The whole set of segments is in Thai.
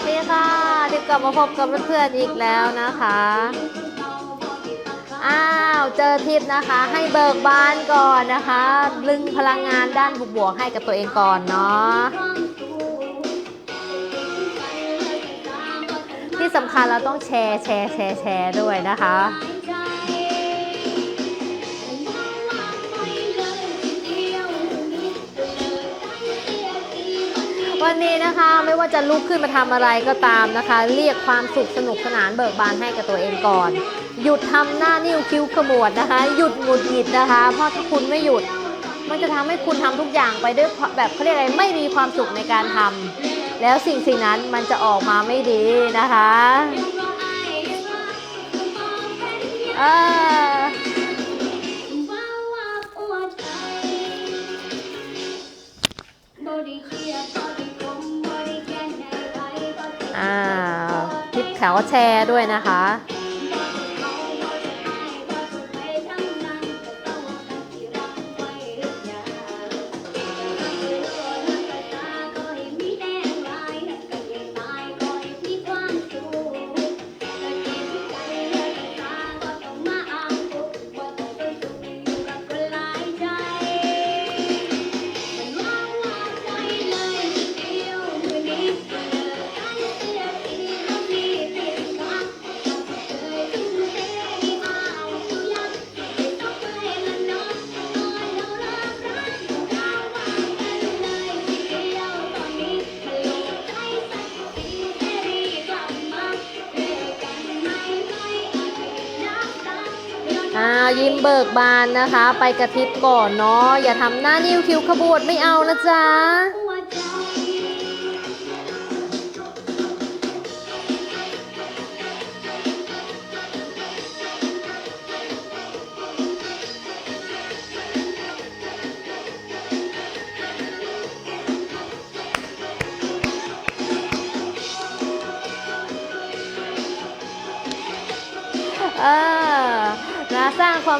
สดีค่ะทิพย์กลับมาพบกับเพื่อนๆอีกแล้วนะคะ อ้าว เจอทิพย์นะคะ ให้เบิกบานก่อนนะคะ ลึงพลังงานด้านบวกๆให้กับตัวเองก่อนเนาะ ที่สำคัญเราต้องแชร์แชร์แชร์แชร์ด้วยนะคะ วันนี้นะคะไม่ว่าจะลุกขึ้นมาทำอะไรก็ตามนะคะ เรียกความสุขสนุกสนานเบิกบานให้กับตัวเองก่อน หยุดทำหน้านิ้วคิ้วขมวดนะคะ หยุดหงุดหงิดนะคะ เพราะถ้าคุณไม่หยุด มันจะทำให้คุณทำทุกอย่างไปด้วยแบบเขาเรียกอะไรไม่มีความสุขในการทำแล้วสิ่งสิ่งนั้นมันจะออกมาไม่ดีนะคะเออ ถวแชร์ด้วยนะคะ บิกบานนะคะ ไปกระทิบก่อนเนาะอย่าทำหน้านิ้วคิ้วขบวดไม่เอานะจ๊ะ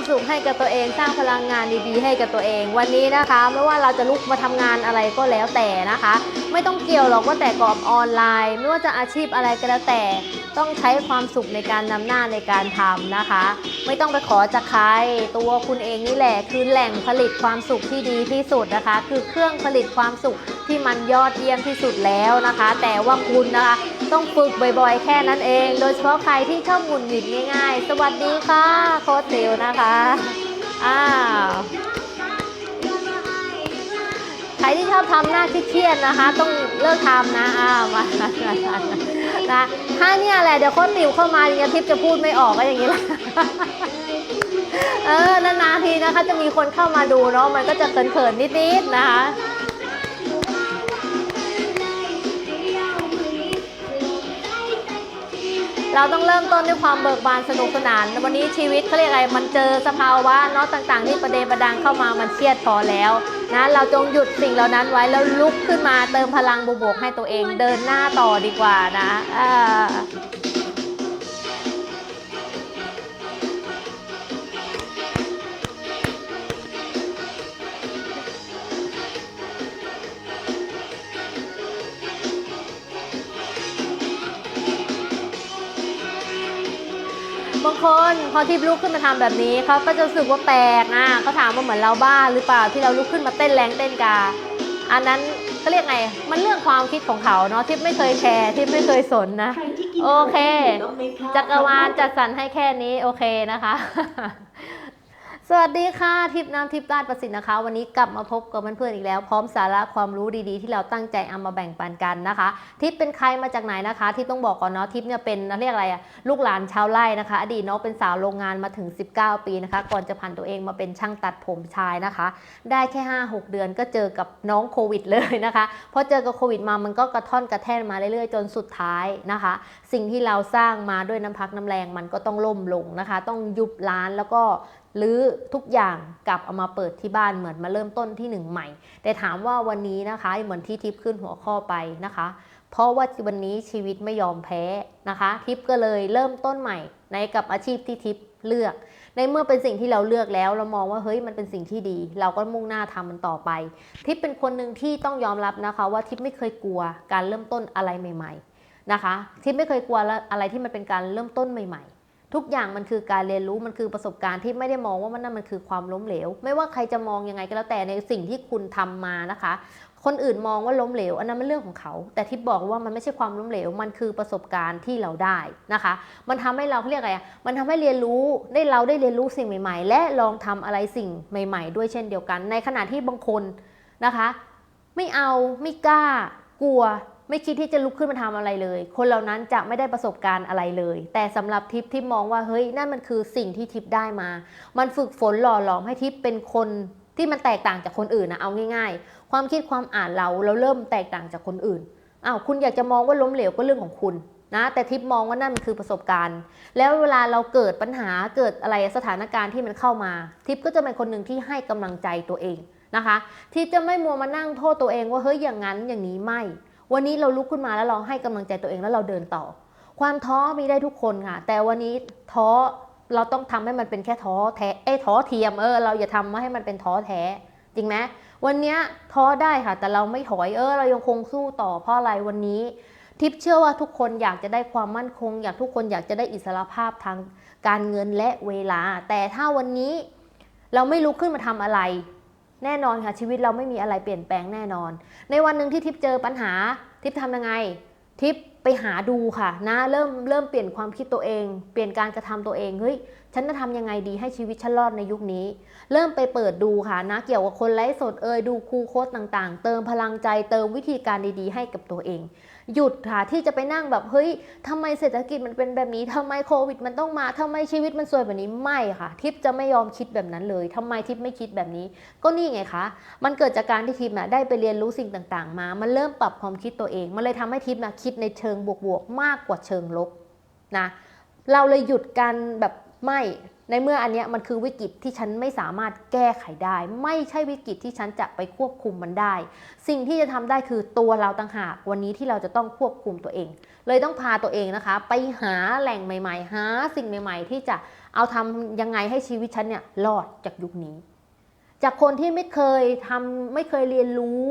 ความสุขให้กับตัวเอง สร้างพลังงานดีๆให้กับตัวเอง วันนี้นะคะ ไม่ว่าเราจะลุกมาทำงานอะไรก็แล้วแต่นะคะ ไม่ต้องเกี่ยวหรอกว่าแต่กรอบออนไลน์ ไม่ว่าจะอาชีพอะไรก็แล้วแต่ ต้องใช้ความสุขในการนำหน้าในการทำนะคะ ไม่ต้องไปขอจากใคร ตัวคุณเองนี่แหละ คือแหล่งผลิตความสุขที่ดีที่สุดนะคะ คือเครื่องผลิตความสุขที่มันยอดเยี่ยมที่สุดแล้วนะคะ แต่ว่าคุณนะคะต้องฝึกบ่อยๆ แค่นั้นเอง โดยเฉพาะใครที่ชอบหงุดหงิดง่ายๆ สวัสดีค่ะโค้ชเซลนะคะอ้าวใครที่ชอบทำหน้าเครียดนะคะ ต้องเลิกทำนะอ้าวมา นะถ้าเนี่ยแหละเดี๋ยวโค้ชติวเข้ามาอย่างเงี้ยทิพย์จะพูดไม่ออกก็อย่างนี้แหละเออนานๆทีนะคะจะมีคนเข้ามาดูเนาะมันก็จะเขินๆนิดๆนะคะ เราต้องเริ่มต้นด้วยความเบิกบานสนุกสนาน วันนี้ชีวิตเขาเรียกอะไรมันเจอสภาวะเนาะต่างๆที่ประเดประดังเข้ามามันเครียดพอแล้วนะเราจงหยุดสิ่งเหล่านั้นไว้แล้วลุกขึ้นมาเติมพลังบวกๆให้ตัวเองเดินหน้าต่อดีกว่านะอ่า คนพอที่ลุกขึ้นมาทำแบบนี้เขาก็จะรู้สึกว่าแปลกอะเขาถามว่าเหมือนเราบ้าหรือเปล่าที่เราลุกขึ้นมาเต้นแรงเต้นกา อันนั้นก็เรียกไง มันเรื่องความคิดของเขาเนาะที่ไม่เคยแคร์ที่ไม่เคยสนนะ โอเค จักรวาลจัดสรรให้แค่นี้โอเคนะคะ สวัสดีค่ะ ทิพน้ำทิพราชประสิทธิ์นะคะ วันนี้กลับมาพบกับเพื่อนๆอีกแล้ว พร้อมสาระความรู้ดีๆ ที่เราตั้งใจเอามาแบ่งปันกันนะคะ ทิพเป็นใครมาจากไหนนะคะ ทิพต้องบอกก่อนเนาะทิพเนี่ยเป็นเรียกอะไรอะลูกหลานชาวไร่นะคะ อดีตเนาะเป็นสาวโรงงานมาถึง 19 ปีนะคะ ก่อนจะผันตัวเองมาเป็นช่างตัดผมชายนะคะ ได้แค่ 5-6 เดือนก็เจอกับน้องโควิดเลยนะคะพอเจอกับโควิดมามันก็กระท่อนกระแท่นมาเรื่อยๆ จนสุดท้ายนะคะ สิ่งที่เราสร้างมาด้วยน้ำพักน้ำแรงมันก็ต้องล่มลงนะคะ ต้องยุบร้านแล้วก็ หรือทุกอย่างกลับเอามาเปิดที่บ้านเหมือนมาเริ่มต้นที่หนึ่งใหม่ แต่ถามว่าวันนี้นะคะเหมือนที่ทิพย์ขึ้นหัวข้อไปนะคะ เพราะว่าวันนี้ชีวิตไม่ยอมแพ้นะคะ ทิพย์ก็เลยเริ่มต้นใหม่ ในกับอาชีพที่ทิพย์เลือก ในเมื่อเป็นสิ่งที่เราเลือกแล้วเรามองว่าเฮ้ยมันเป็นสิ่งที่ดี เราก็มุ่งหน้าทำมันต่อไป ทิพย์เป็นคนหนึ่งที่ต้องยอมรับนะคะ ว่าทิพย์ไม่เคยกลัวการเริ่มต้นอะไรใหม่ ๆนะคะ ทิพย์ไม่เคยกลัวอะไรที่มันเป็นการเริ่มต้นใหม่ ๆ ทุกอย่างมันคือการเรียนรู้มันคือประสบการณ์ที่ไม่ได้มองว่ามันนั่นมันคือความล้มเหลว ไม่ว่าใครจะมองยังไงก็แล้วแต่ในสิ่งที่คุณทำมานะคะ คนอื่นมองว่าล้มเหลว อันนั้นเป็นเรื่องของเขา แต่ทิพย์บอกว่ามันไม่ใช่ความล้มเหลว มันคือประสบการณ์ที่เราได้นะคะ มันทำให้เราเรียกอะไรมันทำให้เรียนรู้ได้เราได้เรียนรู้สิ่งใหม่ ๆ และลองทำอะไรสิ่งใหม่ ๆ ด้วยเช่นเดียวกัน ในขณะที่บางคนนะคะ ไม่เอาไม่กล้ากลัว ไม่คิดที่จะลุกขึ้นมาทำอะไรเลย คนเหล่านั้นจะไม่ได้ประสบการณ์อะไรเลย แต่สำหรับทิพย์ที่มองว่าเฮ้ยนั่นมันคือสิ่งที่ทิพย์ได้มา มันฝึกฝนหล่อหลอมให้ทิพย์เป็นคนที่มันแตกต่างจากคนอื่นนะเอาง่าย ๆ ความคิดความอ่านเราเราเริ่มแตกต่างจากคนอื่นอ้าวคุณอยากจะมองว่าล้มเหลวก็เรื่องของคุณนะแต่ทิพย์มองว่านั่นมันคือประสบการณ์ แล้วเวลาเราเกิดปัญหาเกิดอะไรสถานการณ์ที่มันเข้ามา ทิพย์ก็จะเป็นคนหนึ่งที่ให้กำลังใจตัวเองนะคะ ที่จะไม่มัวมานั่งโทษตัวเองว่าเฮ้ยอย่างนั้นอย่างนี้ไม่ วันนี้เราลุกขึ้นมาแล้วเราให้กำลังใจตัวเองแล้วเราเดินต่อ ความท้อมีได้ทุกคนค่ะ แต่วันนี้ท้อเราต้องทำให้มันเป็นแค่ท้อแท้เอ้ท้อเทียมเออเราอย่าทำให้มันเป็นท้อแท้ จริงไหมวันนี้ท้อได้ค่ะ แต่เราไม่ถอยเออ เรายังคงสู้ต่อเพราะอะไรวันนี้ ทิปเชื่อว่าทุกคนอยากจะได้ความมั่นคง อยากทุกคนอยากจะได้อิสรภาพทางการเงินและเวลา แต่ถ้าวันนี้เราไม่ลุกขึ้นมาทำอะไร แน่นอนค่ะชีวิตเราไม่มีอะไรเปลี่ยนแปลงแน่นอน ในวันหนึ่งที่ทิพเจอปัญหา ทิพทำยังไง ทิพไปหาดูค่ะนะเริ่มเริ่มเปลี่ยนความคิดตัวเอง เปลี่ยนการกระทำตัวเองเฮ้ยฉันจะทำยังไงดีให้ชีวิตฉันรอดในยุคนี้ เริ่มไปเปิดดูค่ะนะเกี่ยวกับคนไร้สดเอยดูครูโค้ดต่างๆ เติมพลังใจเติมวิธีการดีๆ ให้กับตัวเอง หยุดค่ะที่จะไปนั่งแบบเฮ้ยทำไมเศรษฐกิจมันเป็นแบบนี้ทำไมโควิด มันต้องมาทำไมชีวิตมันสวยแบบนี้ไม่ค่ะ ทิปจะไม่ยอมคิดแบบนั้นเลยทำไมทิปไม่คิดแบบนี้ ก็นี่ไงคะมันเกิดจากการที่ทิปน่ะได้ไปเรียนรู้สิ่งต่างๆ มา มันเริ่มปรับความคิดตัวเอง มันเลยทำให้ทิปน่ะคิดในเชิงบวกๆมากกว่าเชิงลบนะเราเลยหยุดการแบบไม่ ในเมื่ออันเนี้ยมันคือวิกฤตที่ฉันไม่สามารถแก้ไขได้ ไม่ใช่วิกฤตที่ฉันจะไปควบคุมมันได้ สิ่งที่จะทำได้คือตัวเราต่างหากวันนี้ที่เราจะต้องควบคุมตัวเอง เลยต้องพาตัวเองนะคะ ไปหาแหล่งใหม่ ๆ หาสิ่งใหม่ ๆ ที่จะเอาทำยังไงให้ชีวิตฉันเนี่ยรอดจากยุคนี้ จากคนที่ไม่เคยทำไม่เคยเรียนรู้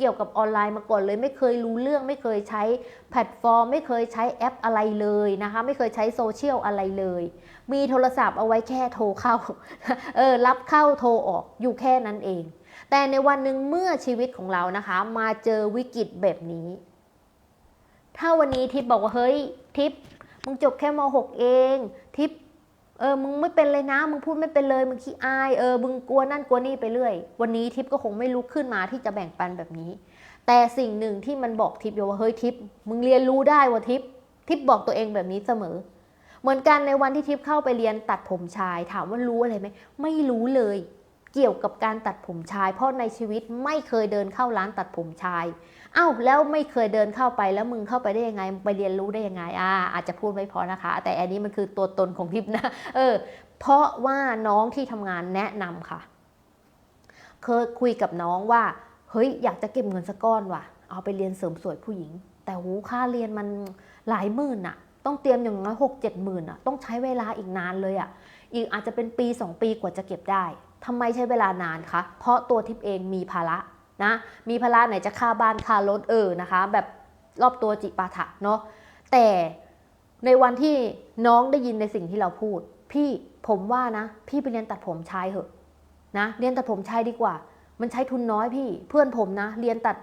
เกี่ยวกับออนไลน์มาก่อนเลย ไม่เคยรู้เรื่องไม่เคยใช้แพลตฟอร์ม ไม่เคยใช้แอปอะไรเลยนะคะ ไม่เคยใช้โซเชียลอะไรเลย มีโทรศัพท์เอาไว้แค่โทรเข้าเออรับเข้าโทรออกอยู่แค่นั้นเอง แต่ในวันหนึ่งเมื่อชีวิตของเรานะคะ มาเจอวิกฤตแบบนี้ ถ้าวันนี้ทิปบอกว่าเฮ้ยทิปมึงจบแค่ม .6 เอง ทิป เออมึงไม่เป็นเลยนะ มึงพูดไม่เป็นเลย มึงขี้อายเออมึงกลัวนั่นกลัวนี่ไปเรื่อย วันนี้ทิปก็คงไม่ลุกขึ้นมาที่จะแบ่งปันแบบนี้ แต่สิ่งหนึ่งที่มันบอกทิปอยู่ว่าเฮ้ยทิปมึงเรียนรู้ได้ว่าทิปทิปบอกตัวเองแบบนี้เสมอ เหมือนกันในวันที่ทิพย์เข้าไปเรียนตัดผมชาย ถามว่ารู้อะไรไหมไม่รู้เลย เกี่ยวกับการตัดผมชาย เพราะในชีวิตไม่เคยเดินเข้าร้านตัดผมชายอ้าวแล้วไม่เคยเดินเข้าไปแล้วมึงเข้าไปได้ยังไงไปเรียนรู้ได้ยังไงอ่าอาจจะพูดไม่พอนะคะ แต่อันนี้มันคือตัวตนของทิพนะเออเพราะว่าน้องที่ทำงานแนะนำค่ะ เคยคุยกับน้องว่าเฮ้ยอยากจะเก็บเงินสักก้อนว่ะ เอาไปเรียนเสริมสวยผู้หญิง แต่หูค่าเรียนมันหลายหมื่นอะต้องเตรียมอย่างน้อยหกเจ็ดหมื่นอะต้องใช้เวลาอีกนานเลยอะอีกอาจจะเป็นปี2ปีกว่าจะเก็บได้ ทำไมใช้เวลานานคะ เพราะตัวทิพย์เองมีภาระนะ มีภาระไหนจะค่าบ้านค่ารถเออนะคะ แบบรอบตัวจิปาถะเนาะ แต่ในวันที่น้องได้ยินในสิ่งที่เราพูด พี่ผมว่านะ พี่ไปเรียนตัดผมชายเหอะนะเรียนตัดผมชายดีกว่า มันใช้ทุนน้อยพี่ เพื่อนผมนะ เรียนตัด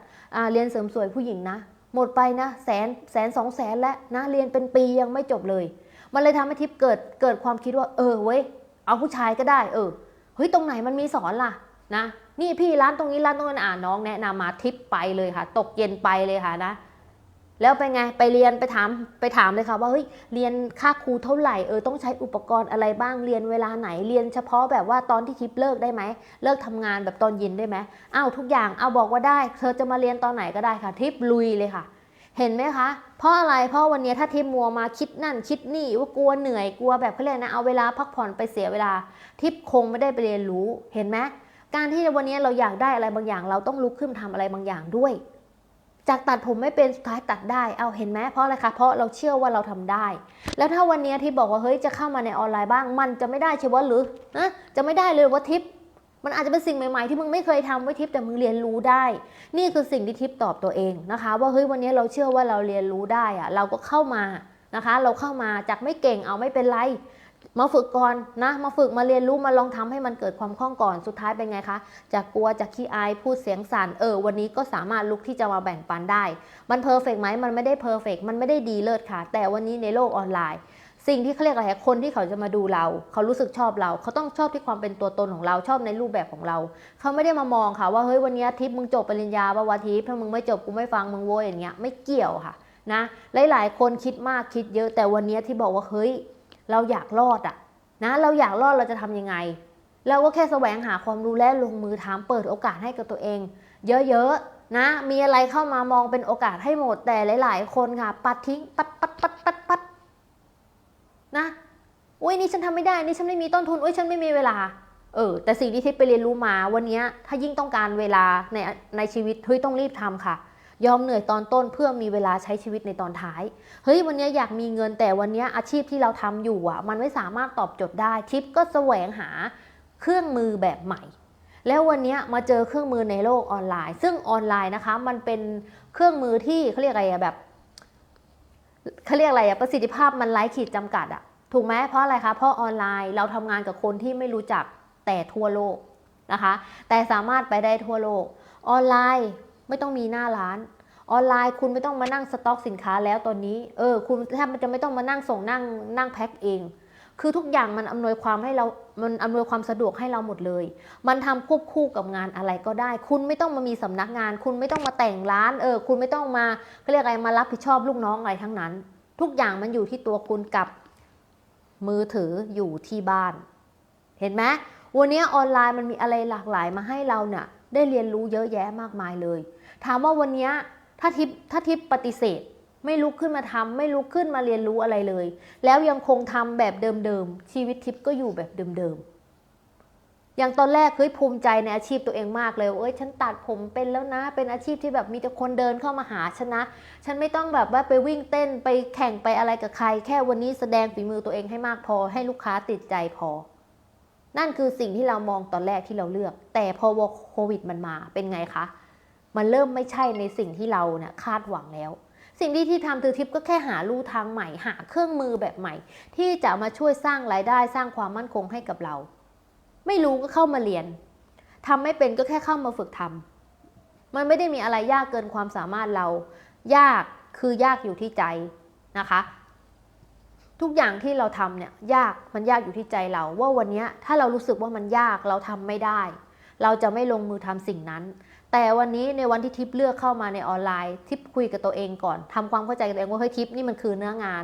เรียนเสริมสวยผู้หญิงนะ หมดไปนะแสนแสนสองแสนแล้วนะเรียนเป็นปียังไม่จบเลย มันเลยทำให้ทิพย์เกิดเกิดความคิดว่า เออเว้ยเอาผู้ชายก็ได้ เออ เฮ้ยตรงไหนมันมีสอนล่ะนะนี่พี่ร้านตรงนี้ร้านตรงนั้นอ่าน้องแนะนำมาทิปไปเลยค่ะ ตกเย็นไปเลยค่ะนะ แล้วไปไงไปเรียนไปถามไปถามเลยค่ะว่าเฮ้ยเรียนค่าครูเท่าไหร่เออต้องใช้อุปกรณ์อะไรบ้างเรียนเวลาไหนเรียนเฉพาะแบบว่าตอนที่ทิปเลิกได้ไหมเลิกทำงานแบบตอนเย็นได้ไหมอ้าวทุกอย่างเอาบอกว่าได้ เธอจะมาเรียนตอนไหนก็ได้ค่ะ ทิปลุยเลยค่ะ เห็นไหมคะ เพราะอะไร เพราะวันนี้ถ้าทิปมัวมาคิดนั่นคิดนี่ว่ากลัวเหนื่อยกลัวแบบเขาเรียกนะเอาเวลาพักผ่อนไปเสียเวลา ทิปคงไม่ได้ไปเรียนรู้เห็นไหมการที่วันนี้เราอยากได้อะไรบางอย่าง เราต้องลุกขึ้นทำอะไรบางอย่างด้วย จากตัดผมไม่เป็นสุดท้ายตัดได้เอาเห็นไหมเพราะอะไรคะเพราะเราเชื่อว่าเราทำได้ แล้วถ้าวันนี้ที่บอกว่าเฮ้ยจะเข้ามาในออนไลน์บ้าง มันจะไม่ได้ใช่ไหมหรือนะจะไม่ได้เลยว่าทิป มันอาจจะเป็นสิ่งใหม่ๆที่มึงไม่เคยทำไว้ทิปแต่มึงเรียนรู้ได้ นี่คือสิ่งที่ทิปตอบตัวเองนะคะ ว่าเฮ้ยวันนี้เราเชื่อว่าเราเรียนรู้ได้อะเราก็เข้ามานะคะ เราเข้ามาจากไม่เก่งเอาไม่เป็นไรมาฝึกก่อนนะมาฝึกมาเรียนรู้มาลองทำให้มันเกิดความคล่องก่อนสุดท้ายเป็นไงคะจากกลัวจากขี้อายพูดเสียงสั่นเออวันนี้ก็สามารถลุกที่จะมาแบ่งปันได้ มันเพอร์เฟกไหมมันไม่ได้เพอร์เฟกมันไม่ได้ดีเลิศค่ะ แต่วันนี้ในโลกออนไลน์ สิ่งที่เขาเรียกอะไรคนที่เขาจะมาดูเรา เขารู้สึกชอบเรา เขาต้องชอบที่ความเป็นตัวตนของเราชอบในรูปแบบของเรา เขาไม่ได้มามองค่ะว่าเฮ้ยวันนี้ทิปมึงจบปริญญาปะวะทิปถ้ามึงไม่จบกูไม่ฟังมึงโวยอย่างเงี้ยไม่เกี่ยวค่ะนะหลายๆ คนคิดมากคิดเยอะแต่วันนี้ที่บอกว่าเฮ้ยเราอยากรอดอะนะเราอยากรอดเราจะทำยังไง เราก็แค่แสวงหาความรู้และลงมือทำเปิดโอกาสให้กับตัวเอง เยอะๆนะมีอะไรเข้ามามองเป็นโอกาสให้หมดแต่หลาย ๆ คนค่ะ ปัดทิ้งปัดปัดปัดปัดปัด นะอุ้ยนี่ฉันทำไม่ได้ นี่ฉันไม่มีต้นทุนอุ้ยฉันไม่มีเวลา เออ แต่สิ่งที่ทิพย์ไปเรียนรู้มาวันนี้ถ้ายิ่งต้องการเวลาในในชีวิตเฮ้ยต้องรีบทำค่ะ ยอมเหนื่อยตอนต้นเพื่อมีเวลาใช้ชีวิตในตอนท้าย เฮ้ยวันนี้อยากมีเงินแต่วันนี้อาชีพที่เราทำอยู่อะ มันไม่สามารถตอบโจทย์ได้ทิปก็แสวงหาเครื่องมือแบบใหม่ แล้ววันนี้มาเจอเครื่องมือในโลกออนไลน์ ซึ่งออนไลน์นะคะ มันเป็นเครื่องมือที่เขาเรียกอะไรอะแบบ เขาเรียกอะไรอะประสิทธิภาพมันไร้ขีดจำกัดอะถูกไหมเพราะอะไรคะเพราะออนไลน์เราทำงานกับคนที่ไม่รู้จักแต่ทั่วโลกนะคะ แต่สามารถไปได้ทั่วโลก ออนไลน์ไม่ต้องมีหน้าร้าน ออนไลน์คุณไม่ต้องมานั่งสต็อกสินค้าแล้วตอนนี้เออคุณแทบจะไม่ต้องมานั่งส่งนั่งนั่งแพ็คเอง คือทุกอย่างมันอำนวยความให้เรา มันอำนวยความสะดวกให้เราหมดเลย มันทำควบคู่กับงานอะไรก็ได้ คุณไม่ต้องมามีสำนักงาน คุณไม่ต้องมาแต่งร้าน เออ คุณไม่ต้องมาเขาเรียกอะไรมารับผิดชอบลูกน้องอะไรทั้งนั้น ทุกอย่างมันอยู่ที่ตัวคุณกับมือถืออยู่ที่บ้าน เห็นไหมวันนี้ออนไลน์มันมีอะไรหลากหลายมาให้เราเนี่ยได้เรียนรู้เยอะแยะมากมายเลย ถามว่าวันนี้ถ้าทิปถ้าทิปปฏิเสธ ไม่ลุกขึ้นมาทำไม่ลุกขึ้นมาเรียนรู้อะไรเลย แล้วยังคงทำแบบเดิมๆ ชีวิตทิปก็อยู่แบบเดิมๆ อย่างตอนแรกเฮ้ยภูมิใจในอาชีพตัวเองมากเลยเอ้ยฉันตัดผมเป็นแล้วนะ เป็นอาชีพที่แบบมีแต่คนเดินเข้ามาหาฉันนะ ฉันไม่ต้องแบบว่าไปวิ่งเต้นไปแข่งไปอะไรกับใคร แค่วันนี้แสดงฝีมือตัวเองให้มากพอ ให้ลูกค้าติดใจพอ นั่นคือสิ่งที่เรามองตอนแรกที่เราเลือก แต่พอโควิดมันมาเป็นไงคะมันเริ่มไม่ใช่ในสิ่งที่เราเนี่ยคาดหวังแล้ว สิ่งที่ที่ทำตือทิปก็แค่หาลู่ทางใหม่ หาเครื่องมือแบบใหม่ ที่จะมาช่วยสร้างรายได้สร้างความมั่นคงให้กับเรา ไม่รู้ก็เข้ามาเรียนทำไม่เป็นก็แค่เข้ามาฝึกทำมันไม่ได้มีอะไรยากเกินความสามารถเรา ยากคือยากอยู่ที่ใจนะคะ ทุกอย่างที่เราทำเนี่ยยากมันยากอยู่ที่ใจเรา ว่าวันนี้ถ้าเรารู้สึกว่ามันยากเราทำไม่ได้ เราจะไม่ลงมือทำสิ่งนั้น แต่วันนี้ในวันที่ทิปเลือกเข้ามาในออนไลน์ ทิปคุยกับตัวเองก่อนทำความเข้าใจกับตัวเองว่าเฮ้ยทิปนี่มันคือเนื้องาน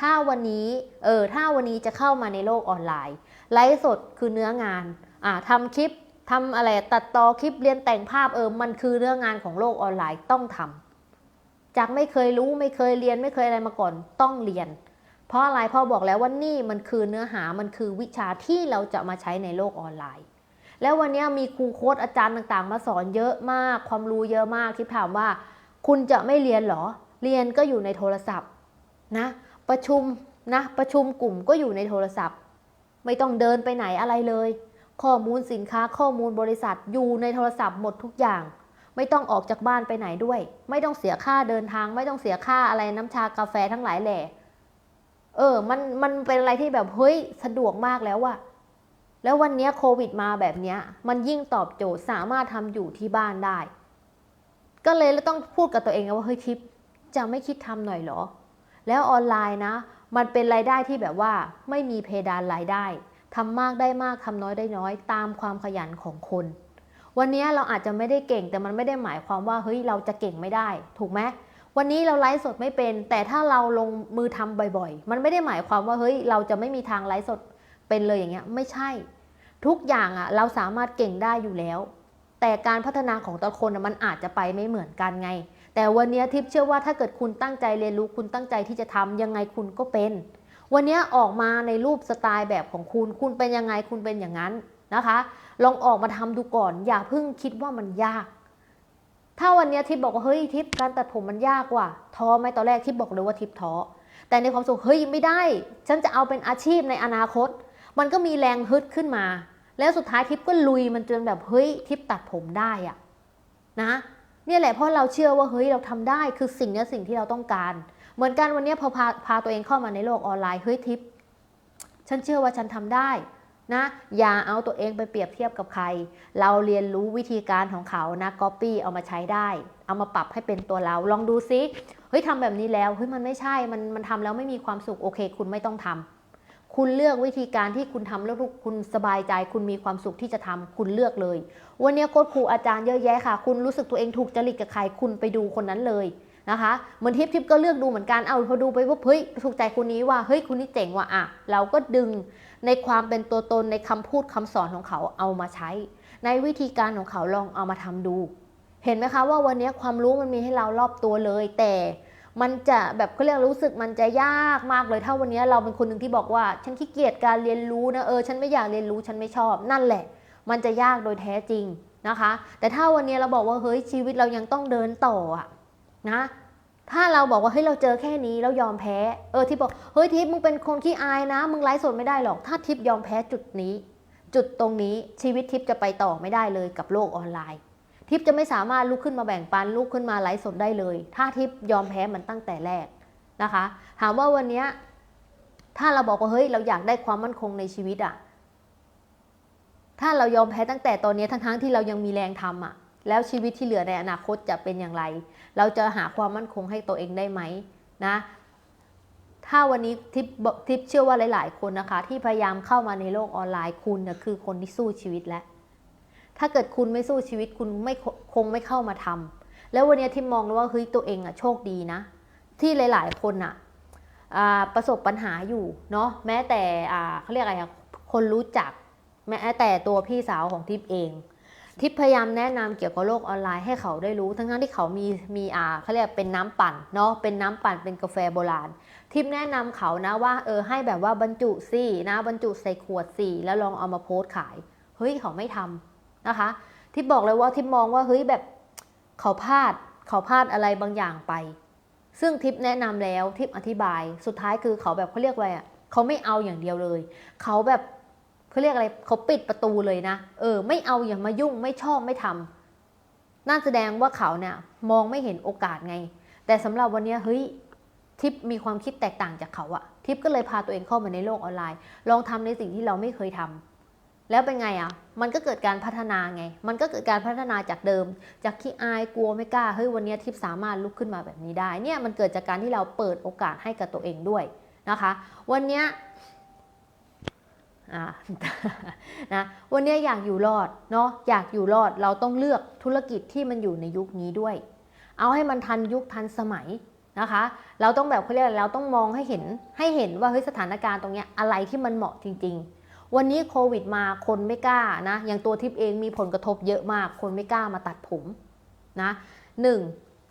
ถ้าวันนี้เออถ้าวันนี้จะเข้ามาในโลกออนไลน์ไลฟ์สดคือเนื้องานอ่าทำคลิปทำอะไรตัดต่อคลิปเรียนแต่งภาพเออมันคือเนื้องานของโลกออนไลน์ต้องทำจากไม่เคยรู้ไม่เคยเรียนไม่เคยอะไรมาก่อนต้องเรียน เพราะอะไรพ่อบอกแล้วว่านี่มันคือเนื้อหามันคือวิชาที่เราจะมาใช้ในโลกออนไลน์ แล้ววันนี้มีครูโค้ดอาจารย์ต่างๆ มาสอนเยอะมาก ความรู้เยอะมากที่ถามว่า คุณจะไม่เรียนเหรอ เรียนก็อยู่ในโทรศัพท์นะประชุมนะประชุมกลุ่มก็อยู่ในโทรศัพท์ ไม่ต้องเดินไปไหนอะไรเลย ข้อมูลสินค้าข้อมูลบริษัทอยู่ในโทรศัพท์หมดทุกอย่าง ไม่ต้องออกจากบ้านไปไหนด้วย ไม่ต้องเสียค่าเดินทาง ไม่ต้องเสียค่าอะไรน้ำชากาแฟทั้งหลายแหล่เออ มัน มันเป็นอะไรที่แบบ เฮ้ย สะดวกมากแล้วอะ แล้ววันนี้โควิดมาแบบนี้มันยิ่งตอบโจทย์สามารถทำอยู่ที่บ้านได้ ก็เลยต้องพูดกับตัวเองว่าเฮ้ยทิปจะไม่คิดทำหน่อยเหรอ แล้วออนไลน์นะ มันเป็นรายได้ที่แบบว่าไม่มีเพดานรายได้ทำมากได้มากทำน้อยได้น้อย ตามความขยันของคน วันนี้เราอาจจะไม่ได้เก่งแต่มันไม่ได้หมายความว่าเฮ้ยเราจะเก่งไม่ได้ ถูกไหมวันนี้เราไลฟ์สดไม่เป็น แต่ถ้าเราลงมือทำบ่อยๆ มันไม่ได้หมายความว่าเฮ้ยเราจะไม่มีทางไลฟ์สด เป็นเลยอย่างเงี้ยไม่ใช่ ทุกอย่างอะเราสามารถเก่งได้อยู่แล้ว แต่การพัฒนาของแต่ละคนมันอาจจะไปไม่เหมือนกันไง แต่วันนี้ทิพย์เชื่อว่าถ้าเกิดคุณตั้งใจเรียนรู้คุณตั้งใจที่จะทำยังไงคุณก็เป็น วันนี้ออกมาในรูปสไตล์แบบของคุณ คุณเป็นยังไงคุณเป็นอย่างนั้นนะคะ ลองออกมาทำดูก่อน อย่าเพิ่งคิดว่ามันยากถ้าวันนี้ทิปบอกว่าเฮ้ยทิปการตัดผมมันยากกว่าท้อไหมตอนแรกทิปบอกเลยว่าทิปท้อแต่ในความสุขเฮ้ยไม่ได้ ฉันจะเอาเป็นอาชีพในอนาคต มันก็มีแรงฮึดขึ้นมา แล้วสุดท้ายทิปก็ลุยมันจนแบบเฮ้ยทิปตัดผมได้อะนะเนี่ยแหละเพราะเราเชื่อว่าเฮ้ยเราทำได้คือสิ่งนี้สิ่งที่เราต้องการ เหมือนกันวันนี้พอพาพาตัวเองเข้ามาในโลกออนไลน์เฮ้ยทิปฉันเชื่อว่าฉันทำได้นะอย่าเอาตัวเองไปเปรียบเทียบกับใคร เราเรียนรู้วิธีการของเขานะก๊อปปี้เอามาใช้ได้ เอามาปรับให้เป็นตัวเรา ลองดูซิเฮ้ยทำแบบนี้แล้วเฮ้ยมันไม่ใช่มันมันทำแล้วไม่มีความสุขโอเค คุณไม่ต้องทำ คุณเลือกวิธีการที่คุณทำแล้วทุกคุณสบายใจ คุณมีความสุขที่จะทำคุณเลือกเลย วันนี้โค้ชครูอาจารย์เยอะแยะค่ะ คุณรู้สึกตัวเองถูกจริตกับใครคุณไปดูคนนั้นเลยนะคะเหมือนทิปทิปก็เลือกดูเหมือนกันเอาพอดูไปว่าเฮ้ยถูกใจคนนี้ว่าเฮ้ยคนนี้เจ๋งว่ะอะเราก็ดึงในความเป็นตัวตนในคำพูดคำสอนของเขาเอามาใช้ ในวิธีการของเขาลองเอามาทำดู เห็นไหมคะว่าวันนี้ความรู้มันมีให้เรารอบตัวเลย แต่ มันจะแบบเขาเรียกรู้สึกมันจะยากมากเลยถ้าวันนี้เราเป็นคนหนึ่งที่บอกว่า ฉันขี้เกียจการเรียนรู้นะเออฉันไม่อยากเรียนรู้ฉันไม่ชอบ นั่นแหละ มันจะยากโดยแท้จริงนะคะ แต่ถ้าวันนี้เราบอกว่าเฮ้ยชีวิตเรายังต้องเดินต่ออะนะถ้าเราบอกว่าเฮ้ยเราเจอแค่นี้แล้วยอมแพ้ เออทิปบอกเฮ้ยทิปมึงเป็นคนขี้อายนะ มึงไลฟ์สดไม่ได้หรอก ถ้าทิปยอมแพ้จุดนี้ จุดตรงนี้ชีวิตทิปจะไปต่อไม่ได้เลยกับโลกออนไลน์ ทิปจะไม่สามารถลุกขึ้นมาแบ่งปันลุกขึ้นมาไลฟ์สดได้เลย ถ้าทิปยอมแพ้มันตั้งแต่แรกนะคะ ถามว่าวันนี้ถ้าเราบอกว่าเฮ้ยเราอยากได้ความมั่นคงในชีวิตอะถ้าเรายอมแพ้ตั้งแต่ตอนนี้ทั้งๆที่เรายังมีแรงทำอะแล้วชีวิตที่เหลือในอนาคตจะเป็นอย่างไร เราจะหาความมั่นคงให้ตัวเองได้ไหมนะ ถ้าวันนี้ทิปบอกทิปเชื่อว่าหลาย ๆ คนนะคะ ที่พยายามเข้ามาในโลกออนไลน์คุณนะคือคนที่สู้ชีวิตแล้ว ถ้าเกิดคุณไม่สู้ชีวิตคุณไม่คงไม่เข้ามาทำแล้ววันนี้ที่มองว่าเฮ้ยตัวเองอะโชคดีนะ ที่หลาย ๆ คนอะประสบปัญหาอยู่เนาะแม้แต่เขาเรียกอะไรอะคนรู้จัก แม้แต่ตัวพี่สาวของทิปเอง ทิปพยายามแนะนำเกี่ยวกับโลกออนไลน์ให้เขาได้รู้ ทั้งๆที่เขามีมีอ่าเขาเรียกเป็นน้ำปั่นเนาะเป็นน้ำปั่นเป็นกาแฟโบราณ ทิปแนะนำเขานะว่าเออให้แบบว่าบรรจุสินะบรรจุใส่ขวดสิแล้วลองเอามาโพสต์ขายเฮ้ยเขาไม่ทำ นะคะทิปบอกเลยว่าทิปมองว่าเฮ้ยแบบเขาพลาดเขาพลาดอะไรบางอย่างไป ซึ่งทิปแนะนำแล้วทิปอธิบายสุดท้ายคือเขาแบบเขาเรียกว่าอะเขาไม่เอาอย่างเดียวเลย เขาแบบเขาเรียกอะไรเขาปิดประตูเลยนะ เออ ไม่เอาอย่ามายุ่งไม่ชอบไม่ทำน่าแสดงว่าเขาเนี่ยมองไม่เห็นโอกาสไง แต่สำหรับวันนี้เฮ้ยทิปมีความคิดแตกต่างจากเขาอะทิปก็เลยพาตัวเองเข้ามาในโลกออนไลน์ ลองทำในสิ่งที่เราไม่เคยทำ แล้วเป็นไงอะมันก็เกิดการพัฒนาไง มันก็เกิดการพัฒนาจากเดิม จากขี้อายกลัวไม่กล้า เฮ้ยวันนี้ทิปสามารถลุกขึ้นมาแบบนี้ได้ เนี่ยมันเกิดจากการที่เราเปิดโอกาสให้กับตัวเองด้วยนะคะ วันนี้อ่านะวันนี้อยากอยู่รอดเนาะอยากอยู่รอดเราต้องเลือกธุรกิจที่มันอยู่ในยุคนี้ด้วย เอาให้มันทันยุคทันสมัยนะคะ เราต้องแบบเขาเรียกอะไรเราต้องมองให้เห็นให้เห็นว่าเฮ้ยสถานการณ์ตรงเนี้ยอะไรที่มันเหมาะจริง ๆ วันนี้โควิดมาคนไม่กล้านะ อย่างตัวทิพย์เองมีผลกระทบเยอะมาก คนไม่กล้ามาตัดผมนะหนึ่ง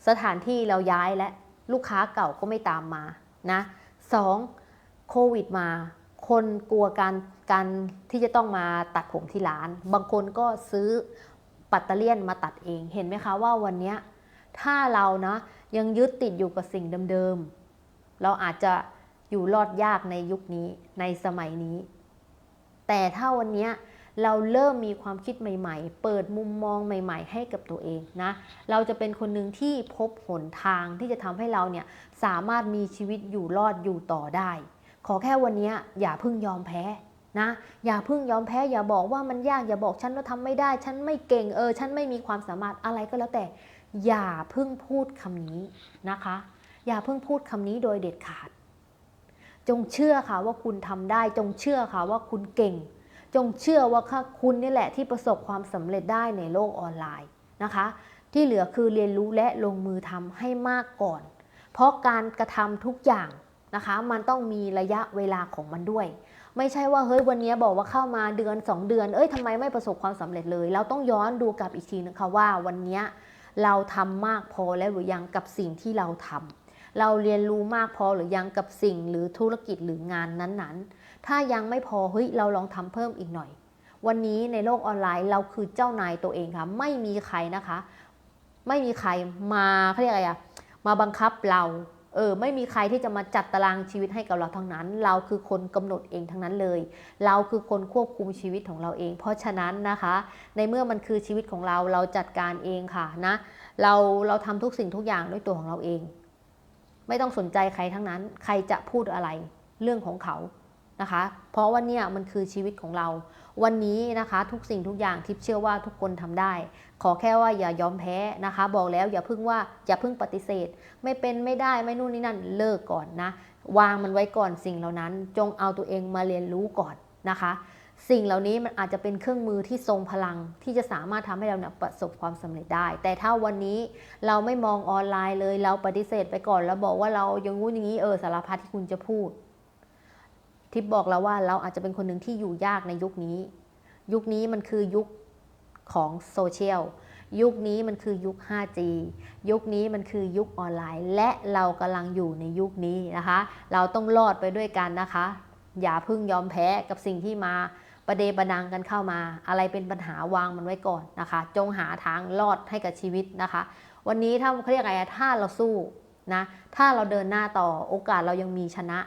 สถานที่เราย้ายและลูกค้าเก่าก็ไม่ตามมานะสองโควิดมา คนกลัวการการที่จะต้องมาตัดผมที่ร้าน บางคนก็ซื้อปัตเตอร์เลียนมาตัดเอง เห็นไหมคะว่าวันนี้ถ้าเรานะยังยึดติดอยู่กับสิ่งเดิมๆ เราอาจจะอยู่รอดยากในยุคนี้ในสมัยนี้ แต่ถ้าวันนี้เราเริ่มมีความคิดใหม่ ๆ เปิดมุมมองใหม่ ๆ ให้กับตัวเองนะ เราจะเป็นคนหนึ่งที่พบหนทางที่จะทำให้เราเนี่ยสามารถมีชีวิตอยู่รอดอยู่ต่อได้ ขอแค่วันนี้อย่าพิ่งยอมแพ้นะ อย่าพิ่งยอมแพ้ อย่าบอกว่ามันยากอย่าบอกฉันว่าทำไม่ได้ ฉันไม่เก่งเออ ฉันไม่มีความสามารถอะไรก็แล้วแต่ อย่าพิ่งพูดคำนี้นะคะ อย่าพิ่งพูดคำนี้โดยเด็ดขาด จงเชื่อค่ะว่าคุณทำได้ จงเชื่อค่ะว่าคุณเก่ง จงเชื่อว่าค่ะคุณนี่แหละที่ประสบความสำเร็จได้ในโลกออนไลน์นะคะ ที่เหลือคือเรียนรู้และลงมือทำให้มากก่อน เพราะการกระทำทุกอย่างนะคะ มันต้องมีระยะเวลาของมันด้วย ไม่ใช่ว่าเฮ้ยวันนี้บอกว่าเข้ามาเดือน 2 เดือน เอ้ยทำไมไม่ประสบความสำเร็จเลย เราต้องย้อนดูกลับอีกทีนะคะว่าวันนี้เราทำมากพอแล้วหรือยังกับสิ่งที่เราทำ เราเรียนรู้มากพอหรือยังกับสิ่งหรือธุรกิจหรืองานนั้นๆ ถ้ายังไม่พอเฮ้ยเราลองทำเพิ่มอีกหน่อย วันนี้ในโลกออนไลน์เราคือเจ้านายตัวเองค่ะ ไม่มีใครนะคะ ไม่มีใครมาเขาเรียกอะไรอะมาบังคับเราเออไม่มีใครที่จะมาจัดตารางชีวิตให้กับเราทั้งนั้น เราคือคนกำหนดเองทั้งนั้นเลย เราคือคนควบคุมชีวิตของเราเอง เพราะฉะนั้นนะคะ ในเมื่อมันคือชีวิตของเราเราจัดการเองค่ะนะ เราเราทำทุกสิ่งทุกอย่างด้วยตัวของเราเอง ไม่ต้องสนใจใครทั้งนั้น ใครจะพูดอะไรเรื่องของเขานะคะ เพราะว่าเนี่ยมันคือชีวิตของเรา วันนี้นะคะทุกสิ่งทุกอย่างทิพเชื่อว่าทุกคนทำได้ ขอแค่ว่าอย่ายอมแพ้นะคะ บอกแล้วอย่าพิ่งว่าอย่าพิ่งปฏิเสธ ไม่เป็นไม่ได้ไม่นู่นนี่นั่นเลิกก่อนนะ วางมันไว้ก่อนสิ่งเหล่านั้น จงเอาตัวเองมาเรียนรู้ก่อนนะคะ สิ่งเหล่านี้มันอาจจะเป็นเครื่องมือที่ทรงพลังที่จะสามารถทำให้เราเนี่ยประสบความสำเร็จได้ แต่ถ้าวันนี้เราไม่มองออนไลน์เลย เราปฏิเสธไปก่อนแล้วบอกว่าเราย่างงู้นอย่างนี้เออสารพัดที่คุณจะพูด ทิปบอกแล้วว่าเราอาจจะเป็นคนหนึ่งที่อยู่ยากในยุคนี้ ยุคนี้มันคือยุคของโซเชียลยุคนี้มันคือยุค 5G ยุคนี้มันคือยุคออนไลน์ และเรากำลังอยู่ในยุคนี้นะคะ เราต้องรอดไปด้วยกันนะคะ อย่าเพิ่งยอมแพ้กับสิ่งที่มา ประเดประดังกันเข้ามา อะไรเป็นปัญหาวางมันไว้ก่อนนะคะ จงหาทางรอดให้กับชีวิตนะคะ วันนี้ถ้าเขาเรียกอะไรถ้าเราสู้นะถ้าเราเดินหน้าต่อโอกาสเรายังมีชนะ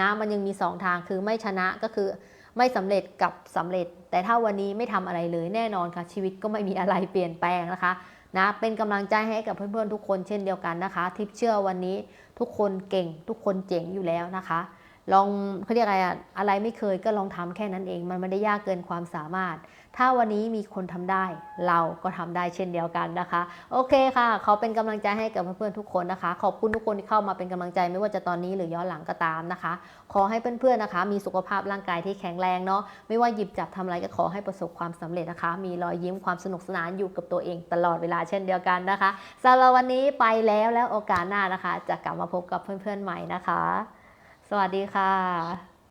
นะมันยังมีสองทางคือไม่ชนะก็คือไม่สำเร็จกับสำเร็จ แต่ถ้าวันนี้ไม่ทำอะไรเลยแน่นอนค่ะ ชีวิตก็ไม่มีอะไรเปลี่ยนแปลงนะคะนะเป็นกำลังใจให้กับเพื่อนๆทุกคนเช่นเดียวกันนะคะ ทิปเชื่อวันนี้ทุกคนเก่งทุกคนเจ๋งอยู่แล้วนะคะ ลองเขาเรียกอะไรอะอะไรไม่เคยก็ลองทำแค่นั้นเอง มันไม่ได้ยากเกินความสามารถ ถ้าวันนี้มีคนทำได้ เราก็ทำได้เช่นเดียวกันนะคะ โอเคค่ะ เขาเป็นกำลังใจให้กับเพื่อนๆทุกคนนะคะ ขอบคุณทุกคนที่เข้ามาเป็นกำลังใจไม่ว่าจะตอนนี้หรือย้อนหลังก็ตามนะคะ ขอให้เพื่อนๆนะคะ มีสุขภาพร่างกายที่แข็งแรงเนาะไม่ว่าหยิบจับทำอะไรก็ขอให้ประสบความสำเร็จนะคะ มีรอยยิ้มความสนุกสนานอยู่กับตัวเองตลอดเวลาเช่นเดียวกันนะคะสำหรับวันนี้ไปแล้วแล้วโอกาสหน้านะคะ จะกลับมาพบกับเพื่อนๆใหม่นะคะ วัสดีค่ะ